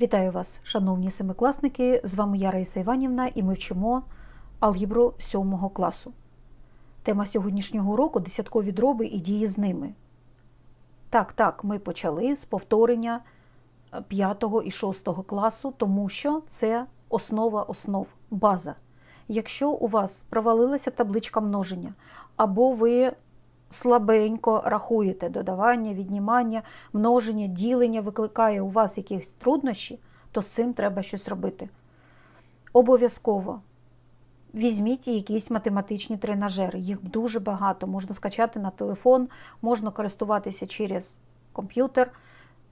Вітаю вас, шановні семикласники! З вами я Раїса Іванівна і ми вчимо алгебру 7 класу. Тема сьогоднішнього уроку десяткові дроби і дії з ними. Так, так, ми почали з повторення 5 і 6 класу, тому що це основа основ, база. Якщо у вас провалилася табличка множення, або ви слабенько рахуєте додавання, віднімання, множення, ділення, викликає у вас якісь труднощі, то з цим треба щось робити. Обов'язково візьміть якісь математичні тренажери. Їх дуже багато. Можна скачати на телефон, можна користуватися через комп'ютер.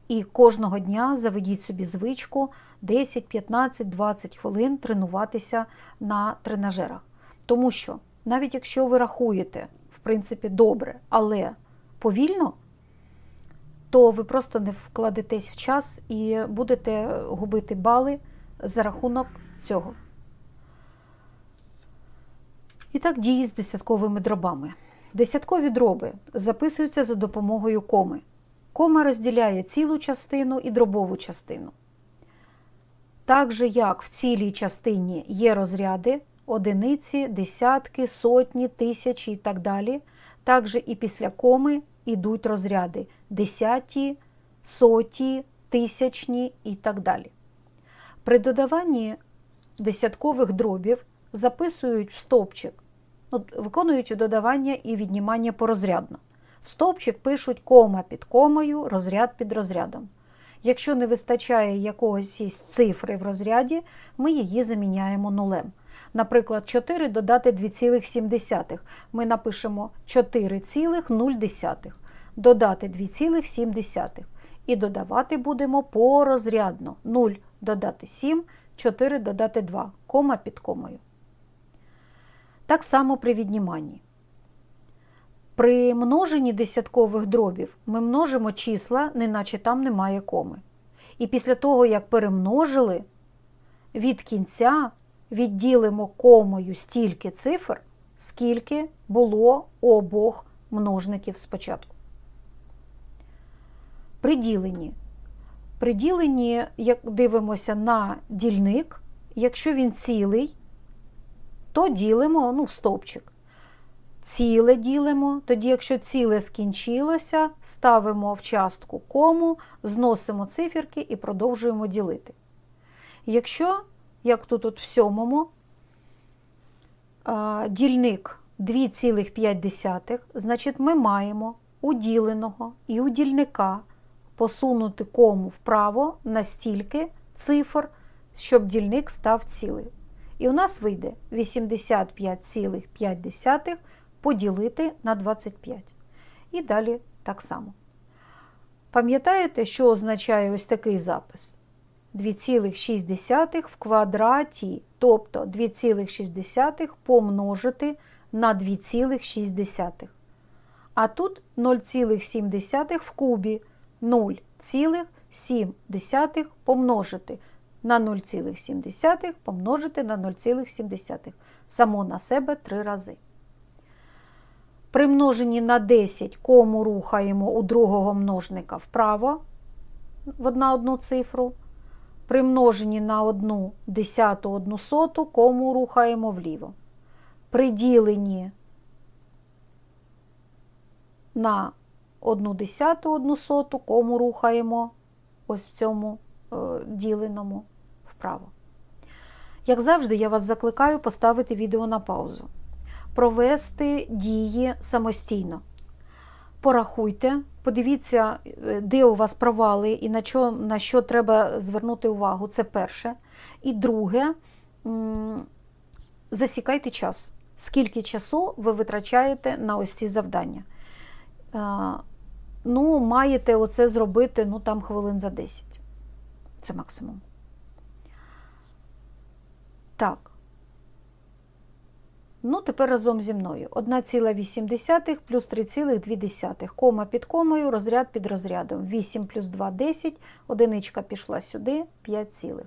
І кожного дня заведіть собі звичку 10, 15, 20 хвилин тренуватися на тренажерах. Тому що навіть якщо ви рахуєте, принципі, добре, але повільно, то ви просто не вкладетесь в час і будете губити бали за рахунок цього. І так дії з десятковими дробами. Десяткові дроби записуються за допомогою коми. Кома розділяє цілу частину і дробову частину. Так же, як в цілій частині є розряди одиниці, десятки, сотні, тисячі і так далі, так же і після коми йдуть розряди десяті, соті, тисячні і так далі. При додаванні десяткових дробів записують в стовпчик, виконують додавання і віднімання порозрядно. В стовпчик пишуть кома під комою, розряд під розрядом. Якщо не вистачає якогось цифри в розряді, ми її заміняємо нулем. Наприклад, 4 додати 2,7. Ми напишемо 4,0. Додати 2,7. І додавати будемо порозрядно. 0 додати 7, 4 додати 2, кома під комою. Так само при відніманні. При множенні десяткових дробів ми множимо числа, неначе там немає коми. І після того, як перемножили, від кінця відділимо комою стільки цифр, скільки було обох множників спочатку. При діленні. При діленні, як дивимося на дільник, якщо він цілий, то ділимо ну, в стовпчик. Ціле ділимо, тоді, якщо ціле скінчилося, ставимо в частку кому, зносимо циферки і продовжуємо ділити. Якщо, як тут от в сьомому, дільник 2,5, значить ми маємо у діленого і у дільника посунути кому вправо настільки цифр, щоб дільник став цілий. І у нас вийде 85,5 поділити на 25. І далі так само. Пам'ятаєте, що означає ось такий запис? 2,6 в квадраті, тобто 2,6 помножити на 2,6. А тут 0,7 в кубі 0,7 помножити на 0,7 помножити на 0,7. Само на себе три рази. При множенні на 10 кому рухаємо у другого множника вправо в одна одну цифру. При множенні на 1 десяту, 1 соту кому рухаємо вліво. При діленні на 1 десяту, 1 соту кому рухаємо ось в цьому е, діленому вправо. Як завжди, я вас закликаю поставити відео на паузу провести дії самостійно. Порахуйте, подивіться, де у вас провали і на що, на що треба звернути увагу. Це перше. І друге, засікайте час. Скільки часу ви витрачаєте на ось ці завдання? Ну, маєте оце зробити ну, там хвилин за 10. Це максимум. Так. Ну, тепер разом зі мною. 1,8 плюс 3,2. Кома під комою, розряд під розрядом. 8 плюс 2 – 10, одиничка пішла сюди, 5 цілих.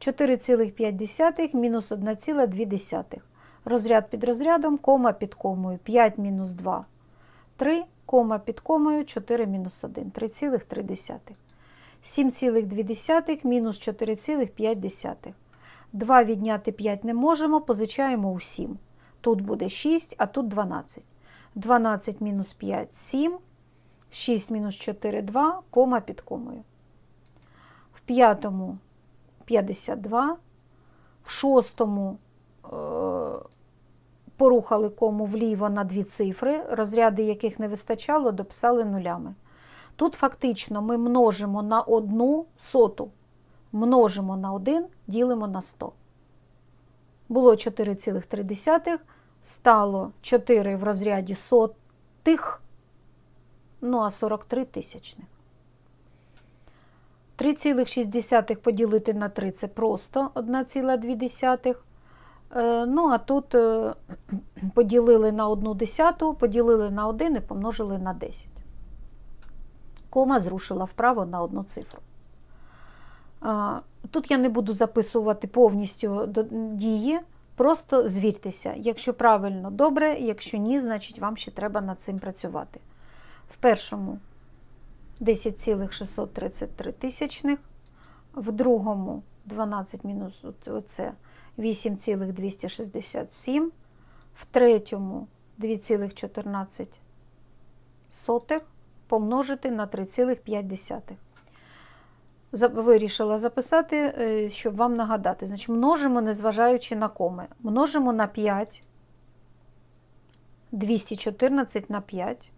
4,5 мінус 1,2. Розряд під розрядом, кома під комою. 5 мінус 2 – 3, кома під комою, 4 мінус 1, 3,3. 7,2 мінус 4,5. 2 відняти 5 не можемо, позичаємо у 7. Тут буде 6, а тут 12. 12 мінус 5 – 7. 6 мінус 4 – 2, кома під комою. В п'ятому 52. В шостому е, порухали кому вліво на дві цифри, розряди яких не вистачало, дописали нулями. Тут фактично ми множимо на одну соту. Множимо на 1, ділимо на 100. Було 4,3, стало 4 в розряді сотих, ну а 43 тисячних. 3,6 поділити на 3 це просто 1,2. Е, Ну, а тут е, поділили на 1 десяту, поділили на 1 і помножили на 10. Кома зрушила вправо на одну цифру. Тут я не буду записувати повністю дії, просто звіртеся. Якщо правильно, добре, якщо ні, значить вам ще треба над цим працювати. В першому 10,633 тисячних, в другому 12 мінус оце 8,267, в третьому 2,14 помножити на 3,5. Вирішила записати, е, щоб вам нагадати. Значить, множимо, незважаючи на коми. Множимо на 5, 214 на 5.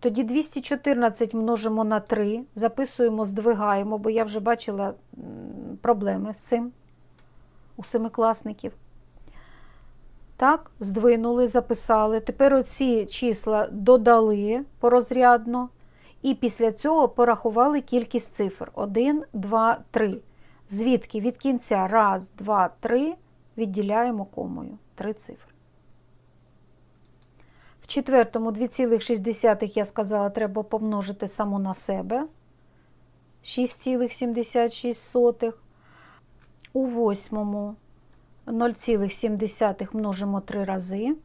Тоді 214 множимо на 3, записуємо, здвигаємо, бо я вже бачила проблеми з цим у семикласників. Так, здвинули, записали. Тепер оці числа додали порозрядно. І після цього порахували кількість цифр 1, 2, 3. Звідки від кінця 1, 2, 3 відділяємо комою 3 цифри. В четвертому 2,6 я сказала, треба помножити саму на себе 6,76. У восьмому 0,7 множимо 3 рази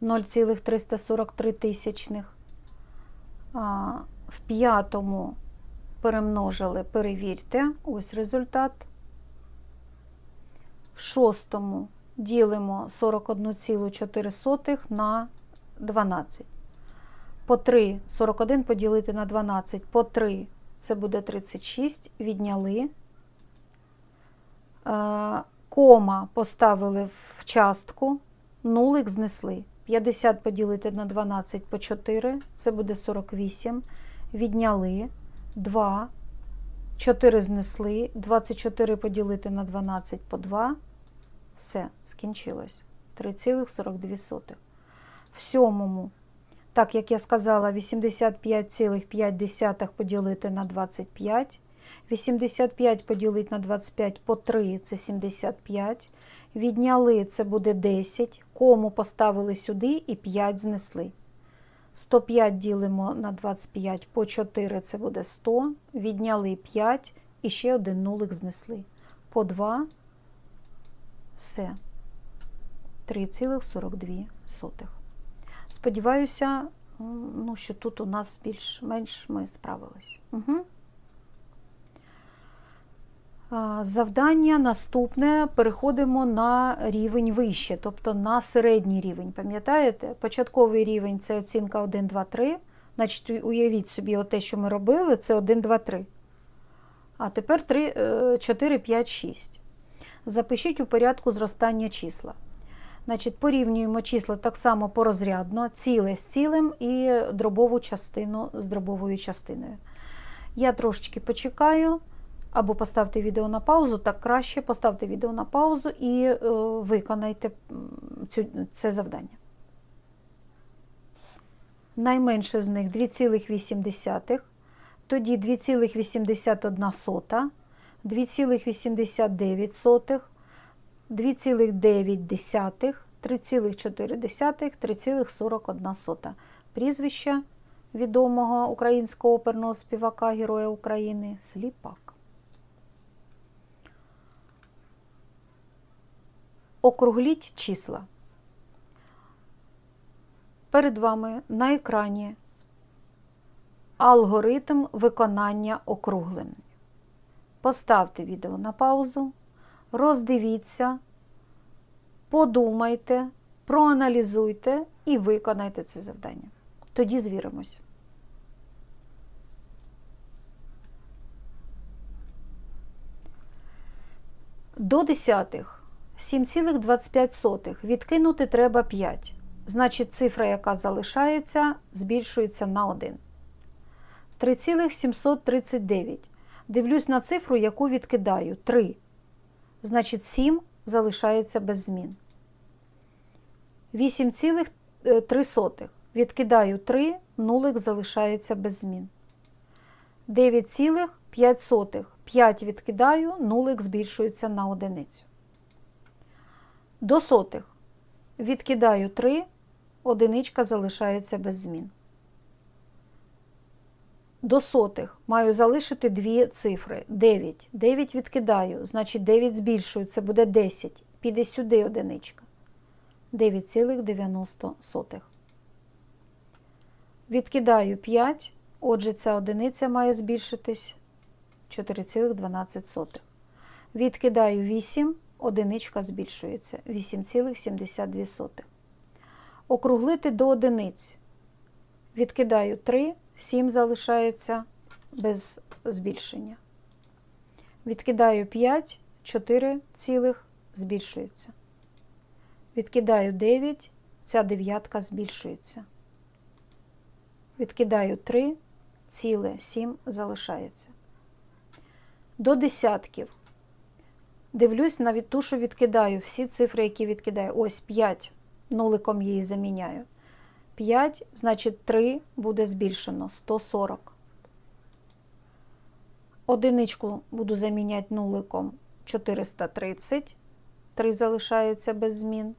0,343 тисячних. В п'ятому перемножили, перевірте, ось результат. В шостому ділимо 41,4 на 12. По 3, 41 поділити на 12, по 3 це буде 36, відняли. Кома поставили в частку, нулик знесли. 50 поділити на 12 по 4, це буде 48. Відняли 2, 4 знесли, 24 поділити на 12 по 2. Все, скінчилось. 3,42. В сьомому, так як я сказала, 85,5 поділити на 25. 85 поділити на 25 по 3 це 75. Відняли це буде 10, кому поставили сюди і 5 знесли. 105 ділимо на 25 по 4 це буде 100. Відняли 5 і ще один нулик знесли. По 2 все. 3,42. Сподіваюся, ну, що тут у нас більш-менш ми справились. Угу. Завдання наступне переходимо на рівень вище, тобто на середній рівень. Пам'ятаєте? Початковий рівень це оцінка 1, 2, 3. Значить, уявіть собі, те, що ми робили, це 1, 2, 3. А тепер 3, 4, 5, 6. Запишіть у порядку зростання числа. Значить, Порівнюємо числа так само порозрядно, ціле з цілим і дробову частину з дробовою частиною. Я трошечки почекаю. Або поставте відео на паузу, так краще поставте відео на паузу і е, виконайте цю, це завдання. Найменше з них 2,8, тоді 2,81, 2,89, 2,9, 3,4, 3,41. Прізвище відомого українського оперного співака Героя України Сліпак. Округліть числа. Перед вами на екрані алгоритм виконання округлень. Поставте відео на паузу, роздивіться, подумайте, проаналізуйте і виконайте це завдання. Тоді звіримось. До десятих 7,25 відкинути треба 5. Значить, цифра, яка залишається, збільшується на 1. 3,739. Дивлюсь на цифру, яку відкидаю 3. Значить, 7 залишається без змін. 8,3. Відкидаю 3, нулик залишається без змін. 9,5. 5 відкидаю, нулик збільшується на одиницю. До сотих. Відкидаю 3, одиничка залишається без змін. До сотих маю залишити дві цифри. 9. 9 відкидаю, значить 9 збільшую, це буде 10. Піде сюди одиничка. 9,90. Відкидаю 5, отже, ця одиниця має збільшитись 4,12. Відкидаю 8, одиничка збільшується 8,72. Округлити до одиниць. Відкидаю 3, 7 залишається без збільшення. Відкидаю 5, 4 цілих збільшується. Відкидаю 9, ця дев'ятка збільшується. Відкидаю 3, ціле 7 залишається. До десятків. Дивлюсь на ту, що відкидаю. Всі цифри, які відкидаю. Ось 5. Нуликом її заміняю. 5, значить 3 буде збільшено 140. Одиничку буду заміняти нуликом 430. 3 залишається без змін.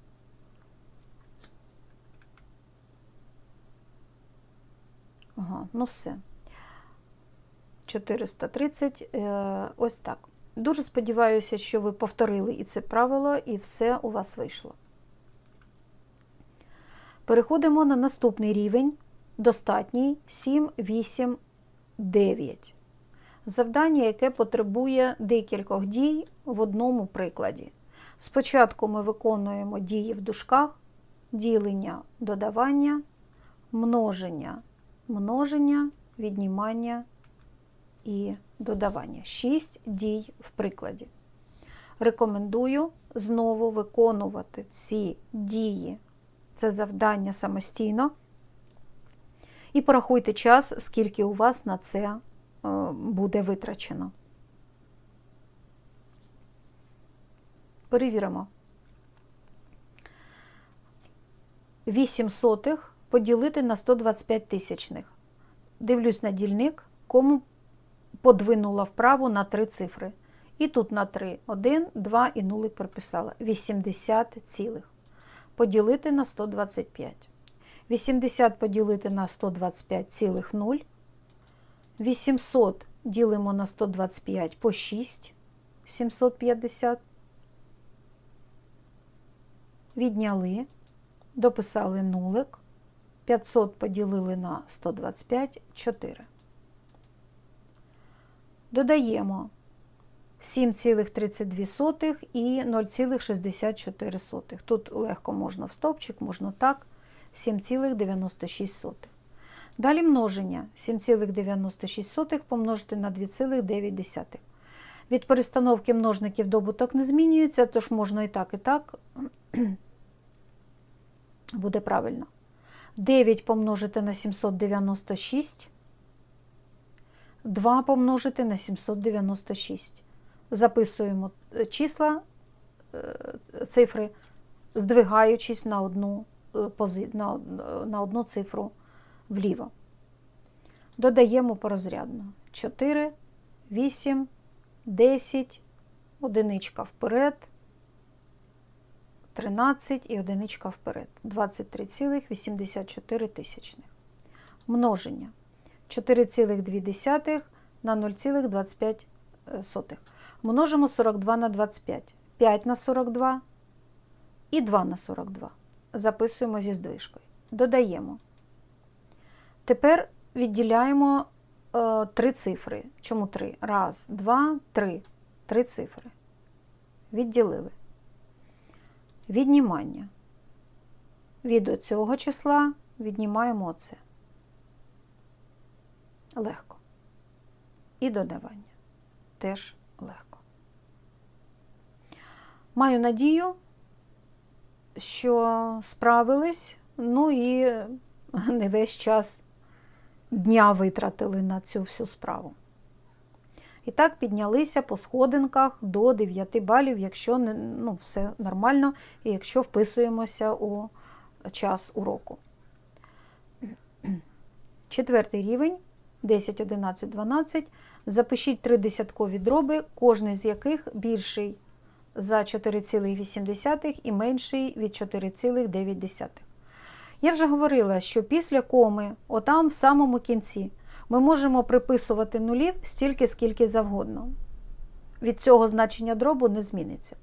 Ага, ну все. 430. Е, ось так. Дуже сподіваюся, що ви повторили і це правило, і все у вас вийшло. Переходимо на наступний рівень. Достатній 7, 8, 9. Завдання, яке потребує декількох дій в одному прикладі. Спочатку ми виконуємо дії в дужках, ділення, додавання, множення, множення, віднімання і додавання. 6 дій в прикладі. Рекомендую знову виконувати ці дії, це завдання самостійно. І порахуйте час, скільки у вас на це е, буде витрачено. Перевіримо. 8 сотих поділити на 125 тисячних. Дивлюсь на дільник, кому подвинула вправо на 3 цифри. І тут на 3. 1, 2 і нулик приписала. 80 цілих. Поділити на 125. 80 поділити на 125 цілих 0. 800 ділимо на 125 по 6, 750. Відняли, дописали нулик. 500 поділили на 125 4. Додаємо 7,32 і 0,64. Тут легко можна в стовпчик, можна так. 7,96. Далі множення 7,96 помножити на 2,9. Від перестановки множників добуток не змінюється, тож можна і так, і так буде правильно. 9 помножити на 796, 2 помножити на 796. Записуємо числа, цифри, здвигаючись на одну на, на одну цифру вліво. Додаємо порозрядно 4, 8, 10, одиничка вперед, 13 і одиничка вперед. 23,84 тисячних. Множення 4,2 на 0,25. Множимо 42 на 25, 5 на 42 і 2 на 42 записуємо зі здвижкою. Додаємо. Тепер відділяємо е, три цифри. Чому три? Раз, два, три. Три цифри. Відділили. Віднімання. Від цього числа віднімаємо оце. Легко. І додавання. Теж легко. Маю надію, що справились, ну і не весь час дня витратили на цю всю справу. І так піднялися по сходинках до 9 балів, якщо ну, все нормально, і якщо вписуємося у час уроку. Четвертий рівень 10, 11, 12. Запишіть три десяткові дроби, кожний з яких більший за 4,8 і менший від 4,9. Я вже говорила, що після коми, отам в самому кінці, ми можемо приписувати нулів стільки, скільки завгодно. Від цього значення дробу не зміниться.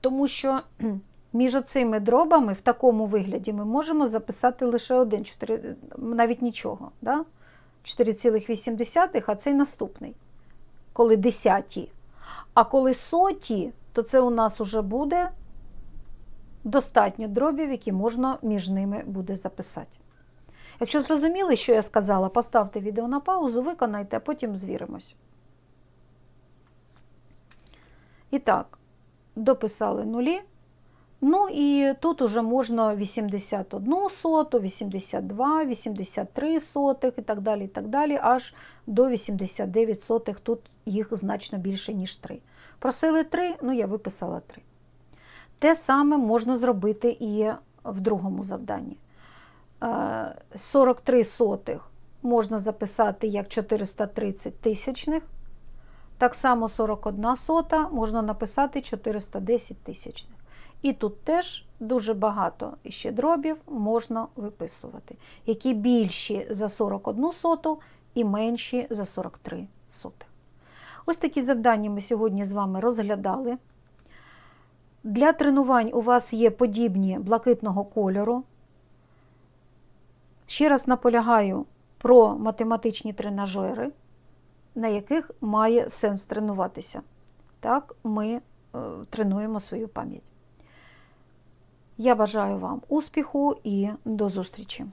Тому що між оцими дробами в такому вигляді ми можемо записати лише один, 4, навіть нічого. Да? 4,8, а цей наступний, коли десяті. А коли соті, то це у нас вже буде достатньо дробів, які можна між ними буде записати. Якщо зрозуміли, що я сказала, поставте відео на паузу, виконайте, а потім звіримось. І так, дописали нулі. Ну і тут уже можна 81 соту, 82, 83 сотих і так далі, і так далі, аж до 89 сотих. Тут їх значно більше, ніж 3. Просили 3, ну я виписала 3. Те саме можна зробити і в другому завданні. 43 сотих можна записати як 430 тисячних. Так само 41 сота можна написати 410 тисячних. І тут теж дуже багато ще дробів можна виписувати, які більші за 41 соту і менші за 43 сотих. Ось такі завдання ми сьогодні з вами розглядали. Для тренувань у вас є подібні блакитного кольору. Ще раз наполягаю про математичні тренажери, на яких має сенс тренуватися. Так, ми е, тренуємо свою пам'ять. Я бажаю вам успіху і до зустрічі!